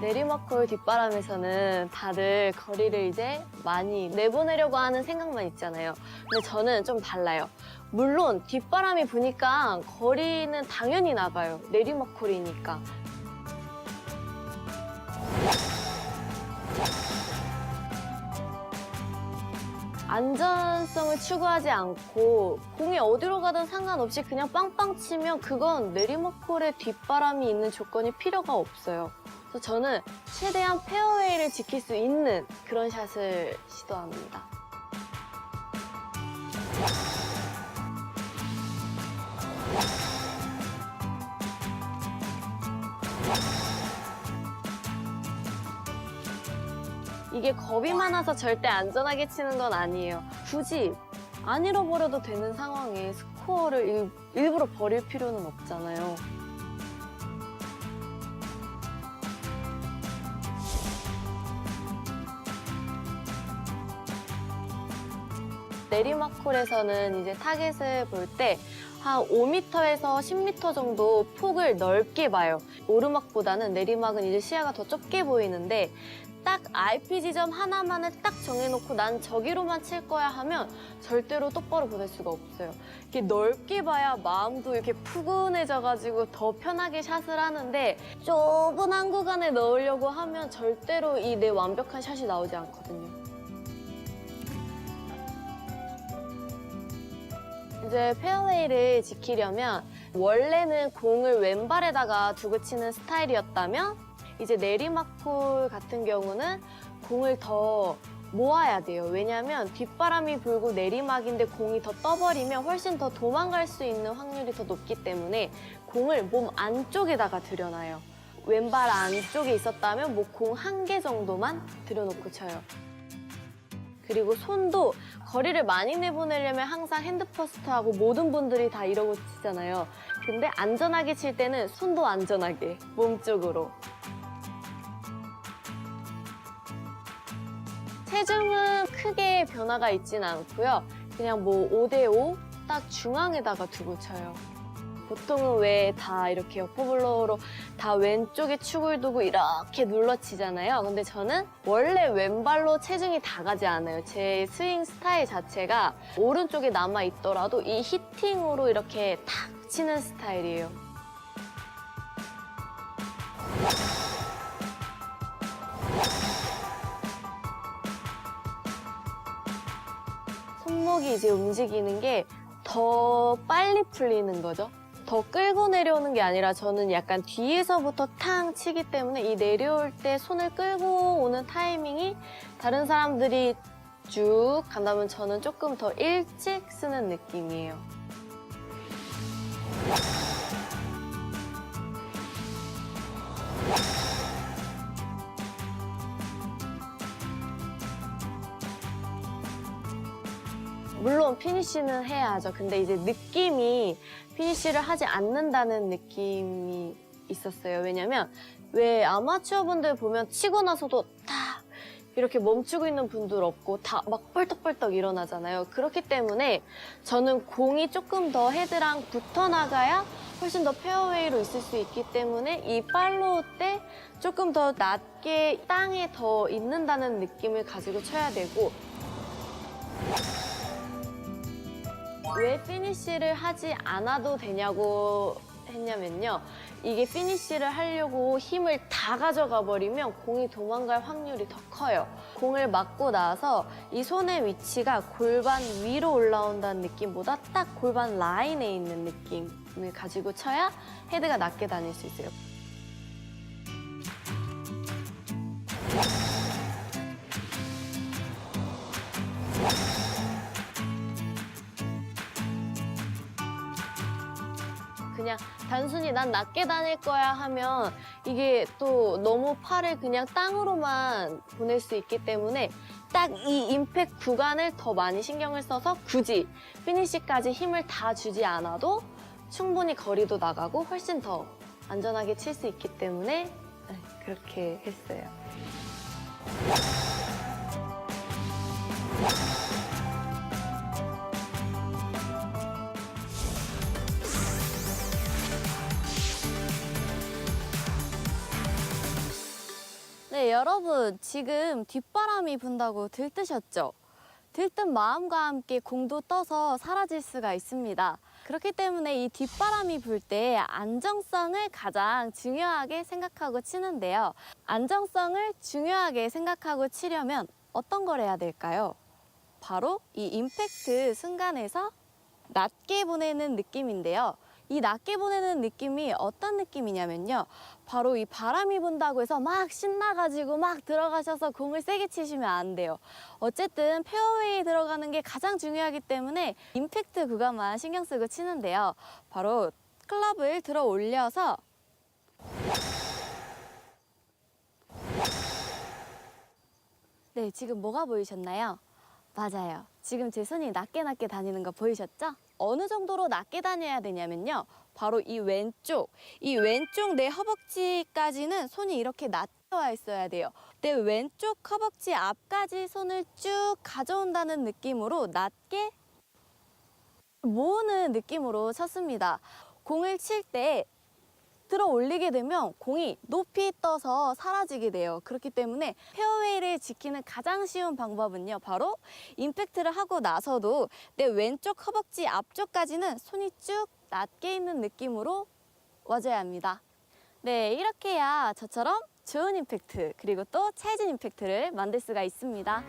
내리막골 뒷바람에서는 다들 거리를 이제 많이 내보내려고 하는 생각만 있잖아요. 근데 저는 좀 달라요. 물론 뒷바람이 부니까 거리는 당연히 나가요. 내리막골이니까. 안전성을 추구하지 않고 공이 어디로 가든 상관없이 그냥 빵빵 치면 그건 내리막골에 뒷바람이 있는 조건이 필요가 없어요. 그래서 저는 최대한 페어웨이를 지킬 수 있는 그런 샷을 시도합니다. 이게 겁이 많아서 절대 안전하게 치는 건 아니에요. 굳이 안 잃어버려도 되는 상황에 스코어를 일, 일부러 버릴 필요는 없잖아요. 내리막홀에서는 이제 타겟을 볼 때 한 5m에서 10m 정도 폭을 넓게 봐요. 오르막보다는 내리막은 이제 시야가 더 좁게 보이는데 딱 RP 지점 하나만을 딱 정해놓고 난 저기로만 칠 거야 하면 절대로 똑바로 보낼 수가 없어요. 이렇게 넓게 봐야 마음도 이렇게 푸근해져가지고 더 편하게 샷을 하는데 좁은 한 구간에 넣으려고 하면 절대로 이 내 완벽한 샷이 나오지 않거든요. 이제 페어웨이를 지키려면 원래는 공을 왼발에다가 두고 치는 스타일이었다면 이제 내리막골 같은 경우는 공을 더 모아야 돼요. 왜냐하면 뒷바람이 불고 내리막인데 공이 더 떠버리면 훨씬 더 도망갈 수 있는 확률이 더 높기 때문에 공을 몸 안쪽에다가 들여놔요. 왼발 안쪽에 있었다면 뭐 공 한 개 정도만 들여놓고 쳐요. 그리고 손도 거리를 많이 내보내려면 항상 핸드 퍼스트하고 모든 분들이 다 이러고 치잖아요. 근데 안전하게 칠 때는 손도 안전하게 몸쪽으로. 체중은 크게 변화가 있진 않고요. 그냥 뭐 5대5 딱 중앙에다가 두고 쳐요. 보통은 왜 다 이렇게 옆어블로우로 다 왼쪽에 축을 두고 이렇게 눌러치잖아요. 근데 저는 원래 왼발로 체중이 다 가지 않아요. 제 스윙 스타일 자체가 오른쪽에 남아 있더라도 이 히팅으로 이렇게 탁 치는 스타일이에요. 손목이 이제 움직이는 게 더 빨리 풀리는 거죠. 더 끌고 내려오는 게 아니라 저는 약간 뒤에서부터 탕 치기 때문에 이 내려올 때 손을 끌고 오는 타이밍이 다른 사람들이 쭉 간다면 저는 조금 더 일찍 쓰는 느낌이에요. 물론 피니쉬는 해야죠. 근데 이제 느낌이 피니쉬를 하지 않는다는 느낌이 있었어요. 왜냐면 왜 아마추어 분들 보면 치고 나서도 딱 이렇게 멈추고 있는 분들 없고 다 막 뻘떡뻘떡 일어나잖아요. 그렇기 때문에 저는 공이 조금 더 헤드랑 붙어 나가야 훨씬 더 페어웨이로 있을 수 있기 때문에 이 팔로우 때 조금 더 낮게 땅에 더 있는다는 느낌을 가지고 쳐야 되고 왜 피니쉬를 하지 않아도 되냐고 했냐면요. 이게 피니쉬를 하려고 힘을 다 가져가 버리면 공이 도망갈 확률이 더 커요. 공을 맞고 나서 이 손의 위치가 골반 위로 올라온다는 느낌보다 딱 골반 라인에 있는 느낌을 가지고 쳐야 헤드가 낮게 다닐 수 있어요. 그냥 단순히 난 낮게 다닐 거야 하면 이게 또 너무 팔을 그냥 땅으로만 보낼 수 있기 때문에 딱 이 임팩 구간을 더 많이 신경을 써서 굳이 피니시까지 힘을 다 주지 않아도 충분히 거리도 나가고 훨씬 더 안전하게 칠 수 있기 때문에 네, 그렇게 했어요. 네, 여러분 지금 뒷바람이 분다고 들뜨셨죠? 들뜬 마음과 함께 공도 떠서 사라질 수가 있습니다. 그렇기 때문에 이 뒷바람이 불 때 안정성을 가장 중요하게 생각하고 치는데요. 안정성을 중요하게 생각하고 치려면 어떤 걸 해야 될까요? 바로 이 임팩트 순간에서 낮게 보내는 느낌인데요. 이 낮게 보내는 느낌이 어떤 느낌이냐면요. 바로 이 바람이 분다고 해서 막 신나가지고 막 들어가셔서 공을 세게 치시면 안 돼요. 어쨌든 페어웨이 들어가는 게 가장 중요하기 때문에 임팩트 구간만 신경 쓰고 치는데요. 바로 클럽을 들어 올려서 네, 지금 뭐가 보이셨나요? 맞아요. 지금 제 손이 낮게 낮게 다니는 거 보이셨죠? 어느 정도로 낮게 다녀야 되냐면요. 바로 이 왼쪽, 이 왼쪽 내 허벅지까지는 손이 이렇게 낮게 와 있어야 돼요. 내 왼쪽 허벅지 앞까지 손을 쭉 가져온다는 느낌으로 낮게 모으는 느낌으로 쳤습니다. 공을 칠 때 들어 올리게 되면 공이 높이 떠서 사라지게 돼요. 그렇기 때문에 페어웨이를 지키는 가장 쉬운 방법은요. 바로 임팩트를 하고 나서도 내 왼쪽 허벅지 앞쪽까지는 손이 쭉 낮게 있는 느낌으로 와줘야 합니다. 네, 이렇게 해야 저처럼 좋은 임팩트 그리고 또 찰진 임팩트를 만들 수가 있습니다.